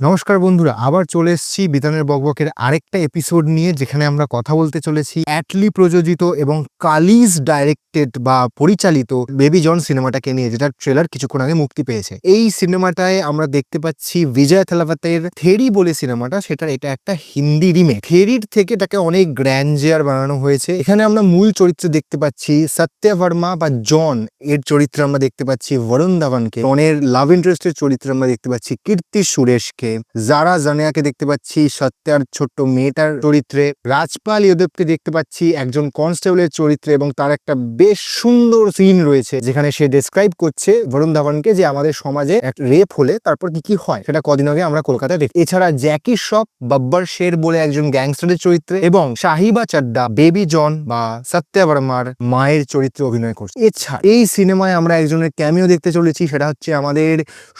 নমস্কার বন্ধুরা, আবার চলে এসেছি বিতানের বকবকের আরেকটা এপিসোড নিয়ে, যেখানে আমরা কথা বলতে চলেছি অ্যাটলি প্রযোজিত এবং কালিজ ডাইরেক্টেড বা পরিচালিত বেবি জন সিনেমাটাকে নিয়ে, যেটার ট্রেলার কিছুক্ষণ আগে মুক্তি পেয়েছে। এই সিনেমাটায় আমরা দেখতে পাচ্ছি বিজয় থালাপাতের থেরি বলে সিনেমাটা, সেটার এটা একটা হিন্দি রিমেক থেরির থেকে এটাকে অনেক গ্র্যান্ডিয়ার বানানো হয়েছে। এখানে আমরা মূল চরিত্র দেখতে পাচ্ছি সত্য ভার্মা বা জন। এর চরিত্রে আমরা দেখতে পাচ্ছি বরুণ ধাওয়ানকে। জনের লাভ ইন্টারেস্টের চরিত্রে আমরা দেখতে পাচ্ছি কীর্তি সুরেশকে। জারা জানিয়াকে দেখতে পাচ্ছি, সত্যার ছোট্ট মেয়েটার চরিত্রে, রাজপাল ইয়দেবকে দেখতে পাচ্ছি, একজন কনস্টেবলের চরিত্রে এবং তার একটা বেশ সুন্দর সিন রয়েছে, যেখানে সে ডেসক্রাইব করছে বরুণ ধাওয়ানকে যে আমাদের সমাজে এক রেপ হলে তারপর কি কি হয়, সেটা কদিন আগে আমরা কলকাতায় দেখি এছাড়া জ্যাকি শ্রফ বাব্বার শের বলে একজন গ্যাংস্টারের চরিত্রে এবং শাহিবা চাড্ডা, বেবি জন বা সত্যা বর্মার মায়ের চরিত্রে অভিনয় করছে। এছাড়া এই সিনেমায় আমরা একজনের ক্যামিও দেখতে চলেছি, সেটা হচ্ছে আমাদের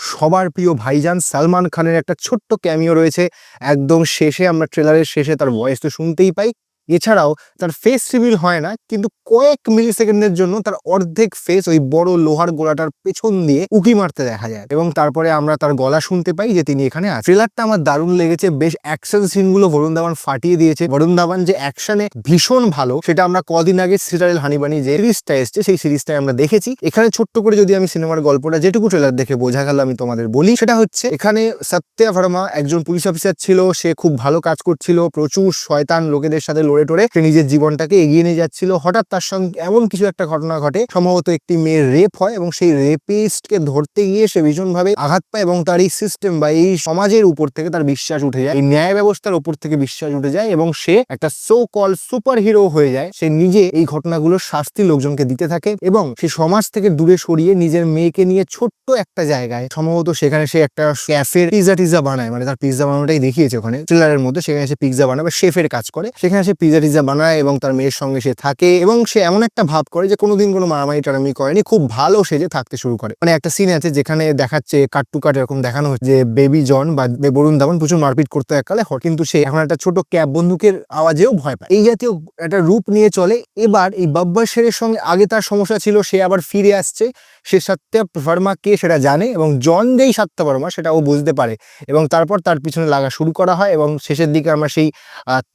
সবার প্রিয় ভাইজান সালমান খানের একটা ছোট্ট ক্যামিও রয়েছে। একদম শেষে আমরা ট্রেলারের শেষে তার ভয়েস তো শুনতেই পাই। এছাড়াও তার ফেস রিভিল হয় না, কিন্তু কয়েক মিলি সেকেন্ডের জন্য তার অর্ধেক ফেস ওই বড় লোহার গোলাটার পেছন দিয়ে উকি মারতে দেখা যায়। এবং তারপরে আমরা তার গলা শুনতে পাই যে তিনি এখানে আছে ট্রেলারটা আমার দারুণ লেগেছে, বেশ অ্যাকশন সিনগুলো বরুণ ধাওয়ান ফাটিয়ে দিয়েছে। বরুণ ধাওয়ান যে অ্যাকশনে ভীষণ ভালো, সেটা আমরা কদিন আগে সিরিয়াল হানিবানি যে সিরিজটা এসছে, সেই সিরিজটাই আমরা দেখেছি। এখানে ছোট্ট করে যদি আমি সিনেমার গল্পটা যেটুকু ট্রেলার দেখে বোঝা গেল, আমি তোমাদের বলি। সেটা হচ্ছে, এখানে সত্যা ভার্মা একজন পুলিশ অফিসার ছিল, সে খুব ভালো কাজ করছিল, প্রচুর শয়তান লোকেদের সাথে লড়ে টড়ে সে নিজের জীবনটাকে এগিয়ে নিয়ে যাচ্ছিল। হঠাৎ তার সঙ্গে এমন কিছু একটা ঘটনা ঘটে। সম্ভবত একটি মেয়ের রেপ হয় এবং সেই রেপিস্টকে ধরতে গিয়ে সে ভীষণভাবে আঘাত পায় এবং তার এই সিস্টেম বা এই সমাজের উপর থেকে তার বিশ্বাস উঠে যায়। এই ন্যায় ব্যবস্থার উপর থেকে বিশ্বাস উঠে যায় এবং সে একটা সো কল সুপার হিরো হয়ে যায়। সে নিজে এই ঘটনাগুলোর শাস্তি লোকজনকে দিতে থাকে এবং সে সমাজ থেকে দূরে সরিয়ে নিজের মেয়েকে নিয়ে ছোট্ট একটা জায়গায়, সম্ভবত সেখানে সে একটা ক্যাফের পিজা টিজা বানায়। মানে তার পিজা বানানোটাই দেখিয়েছে ওখানে। ট্রেলারের মধ্যে সেখানে সে পিজা বানায় বা শেফের কাজ করে। সেখানে সে পিজা টিজা বানায় এবং তার মেয়ের সঙ্গে সে থাকে এবং সে এমন একটা ভাব করে যে কোনোদিন কোনো মারামারি টারামি করেনি, খুব ভালো সেজে থাকতে শুরু করে। মানে একটা সিন আছে যেখানে দেখাচ্ছে কাট টু কাট এরকম দেখানো হচ্ছে যে বেবি জন বা বরুণ ধাবন প্রচুর মারপিট করতে এককালে কিন্তু সে এখন একটা ছোট ক্যাব বন্দুকের আওয়াজেও ভয় পায়। এই জাতীয় একটা রূপ নিয়ে চলে। এবার এই বাব্বার শেরের সঙ্গে আগে তার সমস্যা ছিল, সে আবার ফিরে আসছে। সে সত্যা ভার্মা কে সেটা জানে এবং জন যেই সত্য ভার্মা সেটা ও বুঝতে পারে এবং তারপর তার পিছনে লাগা শুরু করা হয় এবং শেষের দিকে আমরা সেই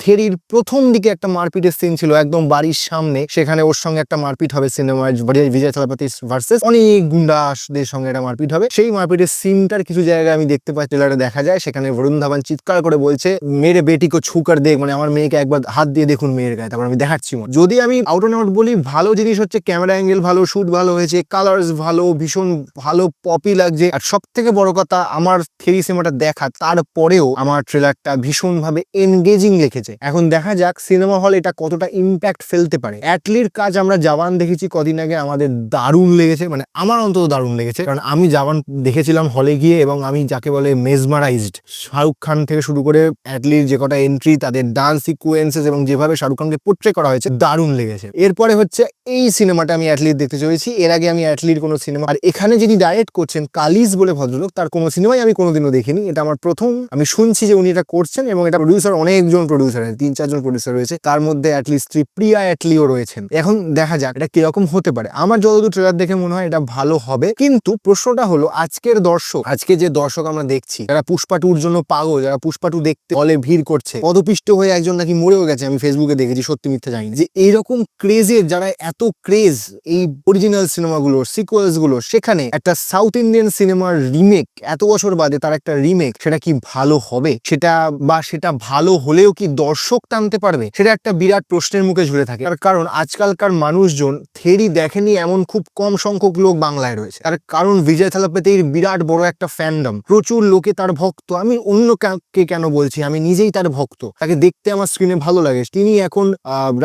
থেরির প্রথম দিকে একটা মারপিটের সিন ছিল, একদম বাড়ির সামনে। সেখানে ওর সঙ্গে একটা মারপিট হবে সিনেমায় বিজয় থালাপতি ভার্সেস অনেক গুন্ডাসদের সঙ্গে একটা মারপিট হবে। সেই মারপিটের সিনটার কিছু জায়গায় আমি দেখতে পাই ট্রেলারে দেখা যায়। সেখানে বরুণ ধাবান চিৎকার করে বলছে, মেরে বেটিকে ছুকার দেখ। মানে আমার মেয়েকে একবার হাত দিয়ে দেখুন মেয়ের গায়ে। তারপর আমি দেখাচ্ছি যদি আমি আউট অ্যান্ড আউট বলি, ভালো জিনিস হচ্ছে ক্যামেরা অ্যাঙ্গেল ভালো শুট ভালো হয়েছে কালার্স ভালো, ভীষণ ভালো পপি লাগছে। আর সব থেকে বড় কথা, আমার থ্রি সিনেমাটা দেখা, তারপরেও আমার ট্রেলারটা ভীষণভাবে এনগেজিং রেখেছে এখন দেখা যাক সিনেমা হল এটা কতটা ইম্প্যাক্ট ফেলতে পারে? অ্যাটলির কাজ আমরা জাবান দেখেছি কদিন আগে, আমাদের দারুণ লেগেছে মানে আমার অন্তত দারুণ লেগেছে। কারণ আমি জাবান দেখেছিলাম হলে গিয়ে এবং আমি যাকে বলে মেজমারাইজড শাহরুখ খান থেকে শুরু করে অ্যাটলির যে কটা এন্ট্রি তাদের ডান্স সিকুয়েন্সেস এবং যেভাবে শাহরুখ খানকে পোট্রে করা হয়েছে, দারুণ লেগেছে। এরপরে হচ্ছে এই সিনেমাটা আমি অ্যাটলির দেখতে চলেছি। এর আগে আমি অ্যাটলির কোনো সিনেমা, আর এখানে যিনি ডাইরেক্ট করছেন, কালিজ বলে ভদ্রলোক, তার কোনো সিনেমাই আমি কোনোদিনও দেখিনি। এটা আমার প্রথম। আমি শুনছি যে উনি এটা করছেন এবং এটা প্রডিউসার অনেকজন প্রডিউসার তিন চারজন প্রডিউসার রয়েছে, তার মধ্যে অ্যাটলিস্ট প্রিয়া অ্যাটলিও রয়েছেন। এখন দেখা যাক এটা কীরকম হতে পারে। আমার যতদূর ট্রেলার দেখে মনে হয় এটা ভালো হবে। কিন্তু প্রশ্নটা হলো, আজকের দর্শক, আজকে যে দর্শক আমরা দেখছি, যারা পুষ্পা টুর জন্য পাগল, যারা পুষ্পা টু দেখতে হলে ভিড় করছে, পদপিষ্ট হয়ে একজন নাকি মরেও গেছে, আমি ফেসবুকে দেখেছি, সত্যি মিথ্যে জানি যে এইরকম ক্রেজের যারা এত ক্রেজ এই অরিজিনাল সিনেমাগুলোর সিকুয়েলসগুলো সেখানে একটা সাউথ ইন্ডিয়ান সিনেমার রিমেক এত বছর বাদে তার একটা রিমেক সেটা কি ভালো হবে? সেটা বা সেটা ভালো হলেও কি দর্শক টানতে পারবে? সেটা একটা বিরাট প্রশ্নের মুখে ঝুলে থাকে। তার কারণ আজকালকার মানুষজন থেরি দেখেনি এমন খুব কম সংখ্যক লোক বাংলায় রয়েছে। তার কারণ বিজয় থালাপতির বিরাট বড় একটা ফ্যান্ডম প্রচুর লোকে তার ভক্ত। আমি অন্য কে কেন বলছি? আমি নিজেই তার ভক্ত। তাকে দেখতে আমার স্ক্রিনে ভালো লাগে। তিনি এখন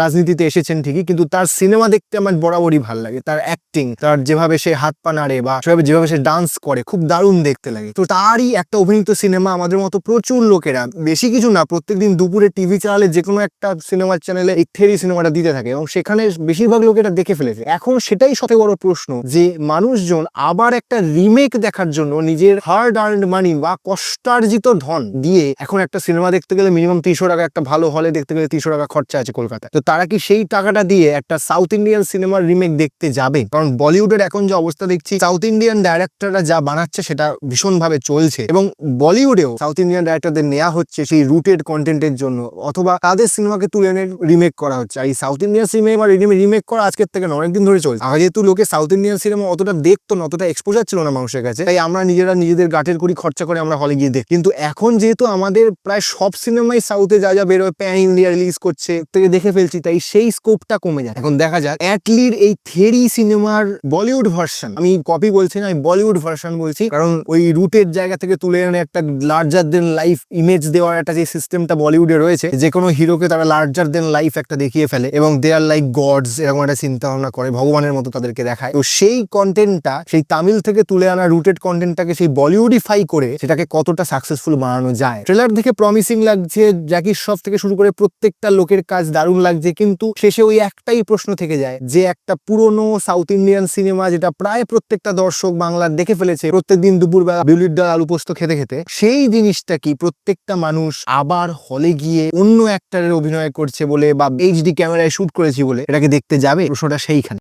রাজনীতিতে এসেছেন ঠিকই, কিন্তু তার সিনেমা দেখতে আমার বরাবরই ভালো লাগে। তার অ্যাক্টিং তার যেভাবে সে হাত পা নাড়ে বা সেভাবে যেভাবে সে ডান্স করে, খুব দারুণ দেখতে লাগে। তো তারই একটা অভিনীত সিনেমা আমাদের মতো প্রচুর লোকেরা, বেশি কিছু না, প্রত্যেকদিন দুপুরে টিভি চ্যানেলে যে কোনো একটা একটা সিনেমার চ্যানেলে এই থেরি সিনেমাটা দিতে থাকে এবং সেখানে বেশিরভাগ লোক এটা দেখে ফেলেছে। এখন সেটাই সবথেকে বড় প্রশ্ন যে মানুষজন আবার একটা রিমেক দেখার জন্য নিজের হার্ড আর্নড মানি বা কষ্টার্জিত ধন দিয়ে এখন একটা সিনেমা দেখতে গেলে মিনিমাম তিনশো টাকা একটা ভালো হলে দেখতে গেলে তিনশো টাকা খরচা আছে কলকাতায়। তো তারা কি সেই টাকাটা দিয়ে একটা সাউথ ইন্ডিয়ান সিনেমার রিমেক দেখতে যাবে? কারণ বলিউডের এখন যে অবস্থা দেখছি সাউথ ইন্ডিয়ান ডাইরেক্টররা যা বানাচ্ছে সেটা ভীষণভাবে চলছে এবং বলিউডেও সাউথ ইন্ডিয়ান ডাইরেক্টরদের নেওয়া হচ্ছে সেই রুটেড কন্টেন্টের জন্য অথবা তাদের সিনেমাকে তুলে এনে রিমেক করা হচ্ছে। আর এই সাউথ ইন্ডিয়ান সিনেমা রিমেক করা আজকের থেকে না, অনেকদিন ধরে চলছে। আগে যেহেতু লোকে সাউথ ইন্ডিয়ান সিনেমা অতটা দেখতো না, অতটা এক্সপোজার ছিল না মানুষের কাছে। তাই আমরা নিজেরা নিজেদের গাটের করি খরচা করে আমরা হলে গিয়ে দেখি। কিন্তু এখন যেহেতু আমাদের প্রায় সব সিনেমাই সাউথে যা যা বেরোয় প্যান ইন্ডিয়া রিলিজ করছে থেকে দেখে ফেলছি। তাই সেই স্কোপটা কমে যায়। এখন দেখা যাক অ্যাটলির এই থেরি সিনেমার বলিউড ভার্সন আমি কপি বলছি না, আমি বলিউড ভার্সন বলছি। কারণ ওই রুটের জায়গা থেকে তুলে এনে একটা লার্জার দেন লাইফ ইমেজ দেওয়ার একটা যে সিস্টেমটা বলিউডে রয়েছে, যে কোনো হিরোকে তারা লার্জার দেন লাইফ একটা দেখিয়ে ফেলে এবং দে আর লাইক গডস এরকম একটা চিন্তা ভাবনা করে, ভগবানের মতো তাদেরকে দেখায়। তো সেই কন্টেন্টটা সেই তামিল থেকে তুলে আনা রুটেড কন্টেন্টটাকে সেই বলিউডিফাই করে সেটাকে কতটা সাকসেসফুল বানানো যায়। ট্রেলার দেখে প্রমিসিং লাগছে জ্যাকি সব থেকে শুরু করে প্রত্যেকটা লোকের কাজ দারুণ লাগছে, কিন্তু শেষে ওই একটাই প্রশ্ন থেকে যায় যে একটা পুরনো সাউথ ইন্ডিয়ান সিনেমা যেটা প্রায় প্রত্যেকটা দর্শক বাংলার দেখে ফেলেছে, প্রত্যেকদিন দুপুরবেলা বিউলির ডাল, আলু পোস্ত খেতে খেতে, সেই জিনিসটা কি প্রত্যেকটা মানুষ আবার হলে গিয়ে অন্য অ্যাক্টারের অভিনয় করছে বলে বা এইচডি ক্যামেরায় শুট করেছি বলে এটাকে দেখতে যাবে। প্রশ্নটা সেইখানে।